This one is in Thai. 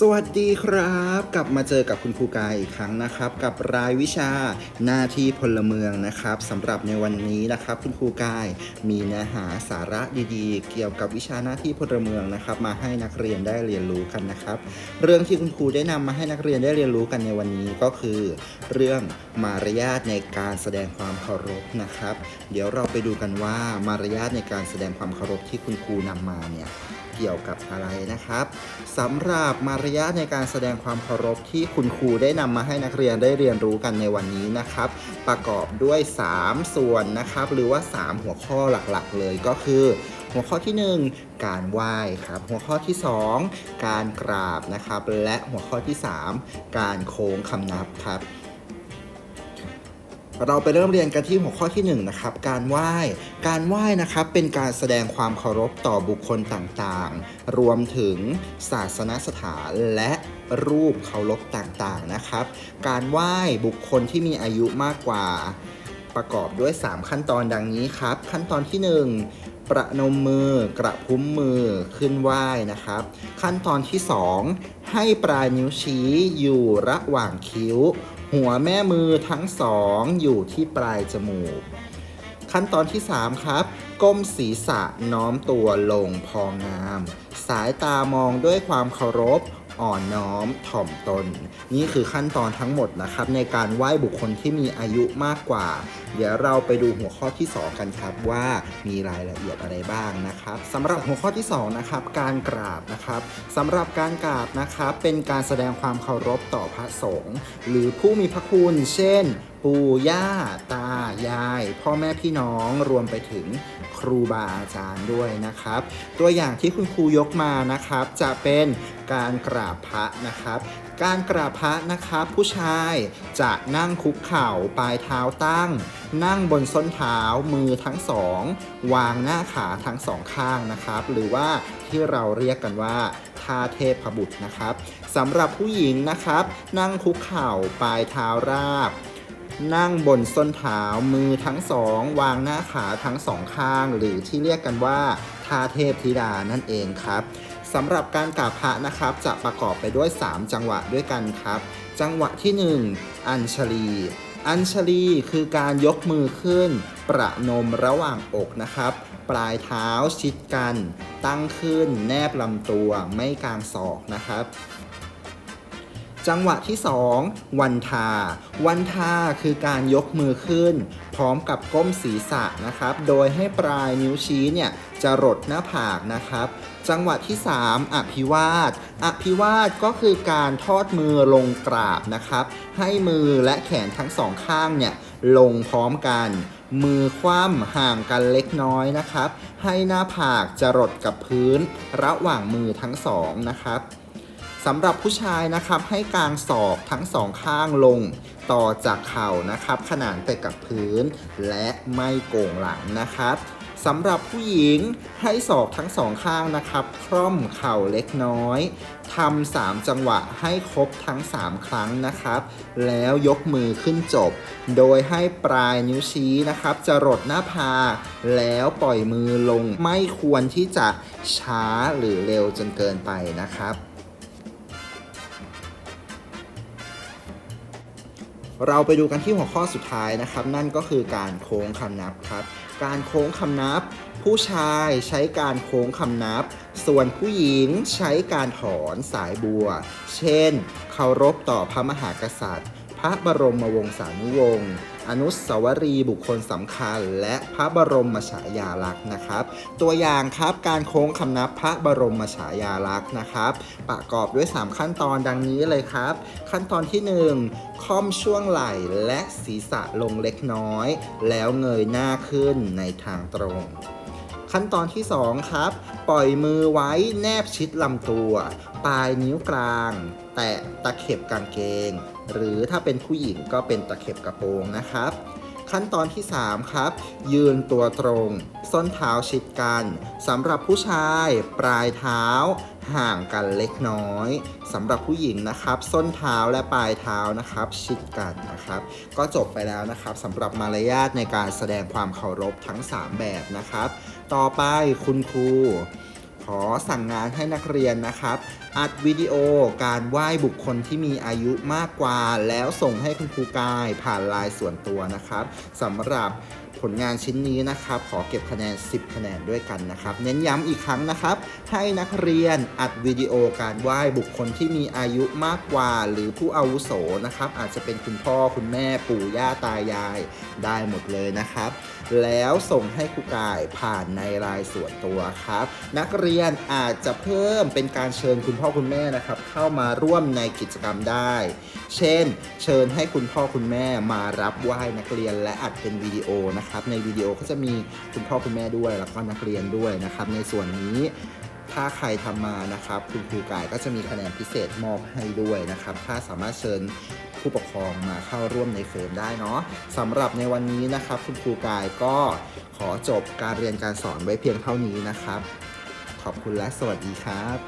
สวัสดีครับ กลับมาเจอกับคุณครูกายอีกครั้งนะครับ กับรายวิชาหน้าที่พลเมืองนะครับสำหรับในวันนี้นะครับ คุณครูกายมีเนื้อหาสาระดีๆ เกี่ยวกับวิชาหน้าที่พลเมืองนะครับ มาให้นักเรียนได้เรียนรู้กันนะครับ เรื่องที่คุณครูได้นำมาให้นักเรียนได้เรียนรู้กันในวันนี้ก็คือ เรื่องมารยาทในการแสดงความเคารพนะครับ เดี๋ยวเราไปดูกันว่ามารยาทในการแสดงความเคารพที่คุณครูนำมาเนี่ย เกี่ยวกับอะไรนะครับสำหรับมารยาทในการแสดงความเคารพที่คุณครูได้นำมาให้นักเรียนได้เรียนรู้กันในวันนี้นะครับ ประกอบด้วย 3 ส่วนนะครับ หรือว่า 3 หัวข้อหลักๆ เลยก็คือ หัวข้อที่ 1 การไหว้ครับ หัวข้อที่ 2 การกราบนะครับ และหัวข้อที่ 3 การโค้งคำนับครับ เราไปเริ่มเรียนกันที่หัวข้อที่1นะครับการไหว้ การไหว้นะครับเป็นการแสดงความเคารพต่อบุคคลต่างๆ รวมถึงศาสนสถานและรูปเคารพต่างๆนะครับ การไหว้บุคคลที่มีอายุมากกว่าประกอบด้วย 3 ขั้นตอนดังนี้ครับ ขั้นตอนที่ 1 ประนมมือกระพุ้มมือขึ้นไหว้นะครับ ขั้นตอนที่ 2 ให้ปลายนิ้วชี้อยู่ระหว่างคิ้ว หัวแม่มือทั้งสองอยู่ที่ปลายจมูก ขั้นตอนที่ 3 ครับ ก้มศีรษะน้อมตัวลงพองงาม สายตามองด้วยความเคารพ อ่อนน้อมถ่อมตน นี่คือขั้นตอนทั้งหมดนะครับ ในการไหว้บุคคลที่มีอายุมากกว่า เดี๋ยวเราไปดูหัวข้อที่ 2 กันครับว่ามีรายละเอียดอะไรบ้างนะครับสำหรับหัวข้อที่2นะครับการกราบนะครับสำหรับการกราบนะครับเป็นการแสดงความเคารพต่อพระสงฆ์หรือผู้มีพระคุณ เช่น ปู่ย่า ตา ยาย พ่อแม่พี่น้องรวมไปถึงครูบาอาจารย์ด้วยนะครับ ตัวอย่างที่คุณครูยกมานะครับจะเป็น การกราบพระนะครับ การกราบพระนะครับผู้ชายจะนั่งคุกเข่าปลายเท้าตั้ง นั่งบนส้นเท้ามือทั้งสอง วางหน้าขาทั้งสองข้างนะครับ หรือว่าที่เราเรียกกันว่าท่าเทพบุตรนะครับสำหรับผู้หญิงนะครับ นั่งคุกเข่าปลายเท้าราบนั่งบนส้นเท้ามือทั้งสอง วางหน้าขาทั้งสองข้าง หรือที่เรียกกันว่าท่าเทพธิดานั่นเองครับ สำหรับการกราบพระนะครับ จะประกอบไปด้วย 3 จังหวะด้วยกันครับ จังหวะที่ 1 อัญชลี อัญชลีคือการยกมือขึ้น ประนมระหว่างอกนะครับ ปลายเท้าชิดกัน ตั้งขึ้น แนบลำตัวไม่กางศอกนะครับ จังหวะที่ 2 วันทา วันทาคือการยกมือขึ้น พร้อมกับก้มศีรษะนะครับ โดยให้ปลายนิ้วชี้เนี่ยจะรดหน้าผากนะครับ จังหวะที่ 3 อภิวาท อภิวาทก็คือการทอดมือลงกราบนะครับ ให้มือและแขนทั้งสองข้างเนี่ยลงพร้อมกัน มือคว่ำห่างกันเล็กน้อยนะครับ ให้หน้าผากจะรดกับพื้นระหว่างมือทั้งสองนะครับ สำหรับผู้ชายนะครับให้กางศอกทั้งสองข้างลงต่อจากเข่านะครับ ขนานไปกับพื้น และไม่โก่งหลังนะครับสำหรับผู้หญิงให้ศอกทั้งสองข้างนะครับ คล่อมเข่าเล็กน้อยทำสามจังหวะให้ครบทั้ง 3 ครั้งนะครับ แล้วยกมือขึ้นจบ โดยให้ปลายนิ้วชี้นะครับ จะรดหน้าผากแล้วปล่อยมือลงไม่ควรที่จะช้าหรือเร็วจนเกินไปนะครับ เราไปดูกันที่หัวข้อสุดท้ายนะครับ นั่นก็คือการโค้งคำนับครับ การโค้งคำนับ ผู้ชายใช้การโค้งคำนับ ส่วนผู้หญิงใช้การถอนสายบัว เช่น เคารพต่อพระมหากษัตริย์ พระบรมวงศานุวงศ์ อนุสาวรีย์บุคคลสำคัญ และพระบรมฉายาลักษณ์นะครับ ตัวอย่างครับการโค้งคำนับพระบรมฉายาลักษณ์นะครับ ประกอบด้วย 3 ขั้นตอนดังนี้เลยครับ ขั้นตอนที่ 1 ค่อมช่วงไหล่และศีรษะลงเล็กน้อย แล้วเงยหน้าขึ้นในทางตรง ขั้นตอนที่ 2 ครับ ปล่อยมือไว้แนบชิดลำตัว ปลายนิ้วกลาง แตะตะเข็บกางเกง หรือถ้าเป็นผู้หญิงก็เป็นตะเข็บกระโปรงนะครับ ขั้นตอนที่ 3 ครับ ยืนตัวตรง ส้นเท้าชิดกันสำหรับผู้ชายปลายเท้าห่างกันเล็กน้อยสำหรับผู้หญิงนะครับ ส้นเท้าและปลายเท้านะครับ ชิดกันนะครับ ก็จบไปแล้วนะครับสำหรับมารยาทในการแสดงความเคารพทั้ง 3 แบบนะครับ ต่อไปคุณครู ขอสั่งงานให้นักเรียนนะครับ อัดวิดีโอการไหว้บุคคลที่มีอายุมากกว่า แล้วส่งให้คุณครูกายผ่านไลน์ส่วนตัวนะครับสำหรับผลงานชิ้นนี้นะครับ ขอเก็บคะแนน 10 คะแนนด้วยกันนะครับ เน้นย้ำอีกครั้งนะครับ ให้นักเรียนอัดวิดีโอการไหว้บุคคลที่มีอายุมากกว่า หรือผู้อาวุโสนะครับ อาจจะเป็นคุณพ่อคุณแม่ปู่ย่าตายายได้หมดเลยนะครับ แล้วส่งให้ครูกายผ่านในรายส่วนตัวครับ นักเรียนอาจจะเพิ่มเป็นการเชิญคุณพ่อคุณแม่นะครับ เข้ามาร่วมในกิจกรรมได้ เช่น เชิญให้คุณพ่อคุณแม่มารับไหว้นักเรียนและอัดเป็นวิดีโอนะครับ ในวิดีโอก็จะมีคุณพ่อคุณแม่ด้วยแล้วก็นักเรียนด้วยนะครับ ในส่วนนี้ถ้าใครทำมานะครับ คุณครูกายก็จะมีคะแนนพิเศษมอบให้ด้วยนะครับ ถ้าสามารถเชิญผู้ปกครองมาเข้าร่วมในเฟรมได้เนาะสำหรับในวันนี้นะครับ คุณครูกายก็ขอจบการเรียนการสอนไว้เพียงเท่านี้นะครับ ขอบคุณและสวัสดีครับ